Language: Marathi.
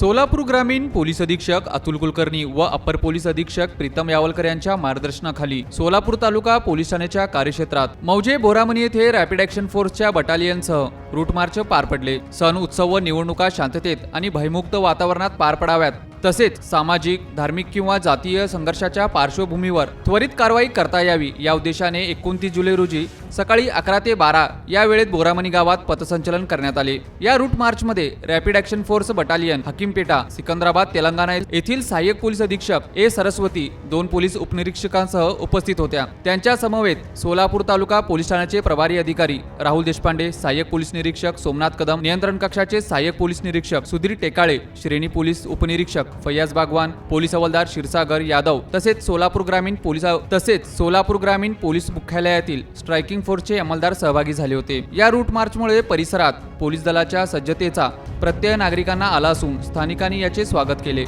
सोलापूर ग्रामीण पोलीस अधीक्षक अतुल कुलकर्णी व अपर पोलीस अधीक्षक प्रीतम यावलकर यांच्या मार्गदर्शनाखाली सोलापूर तालुका पोलीस ठाण्याच्या कार्यक्षेत्रात मौजे बोरामणी येथे रॅपिड ॲक्शन फोर्सच्या बटालियनसह रूट मार्च पार पडले. सण उत्सव व निवडणुका शांततेत आणि भयमुक्त वातावरणात पार पडाव्यात. तसेच सामाजिक धार्मिक किंवा जातीय संघर्षाच्या पार्श्वभूमीवर त्वरित कारवाई करता यावी या उद्देशाने एकोणतीस जुलै रोजी सकाळी अकरा ते बारा या वेळेत बोरामणी गावात पथसंचलन करण्यात आले. या रूट मार्चमध्ये rapid action force battalion Hakimpet Secunderabad Telangana येथील सहाय्यक पोलीस अधीक्षक ए. सरस्वती दोन पोलीस उपनिरीक्षकांसह उपस्थित होत्या. त्यांच्या समवेत सोलापूर तालुका पोलीस ठाण्याचे प्रभारी अधिकारी राहुल देशपांडे सहाय्यक पोलीस निरीक्षक सोमनाथ कदम नियंत्रण कक्षाचे सहाय्यक पोलीस निरीक्षक सुधीर टेकाळे श्रेणी पोलीस उपनिरीक्षक फैयाज बागवान पोलीस हवालदार क्षीरसागर यादव तसेच सोलापूर ग्रामीण पोलीस तसेच सोलापूर ग्रामीण पोलीस मुख्यालयातील स्ट्रायकिंग फोर्सचे अंमलदार सहभागी झाले होते. या रूट मार्चमुळे परिसरात पोलीस दलाच्या सज्जतेचा प्रत्यय नागरिकांना आला असून स्थानिकांनी याचे स्वागत केले.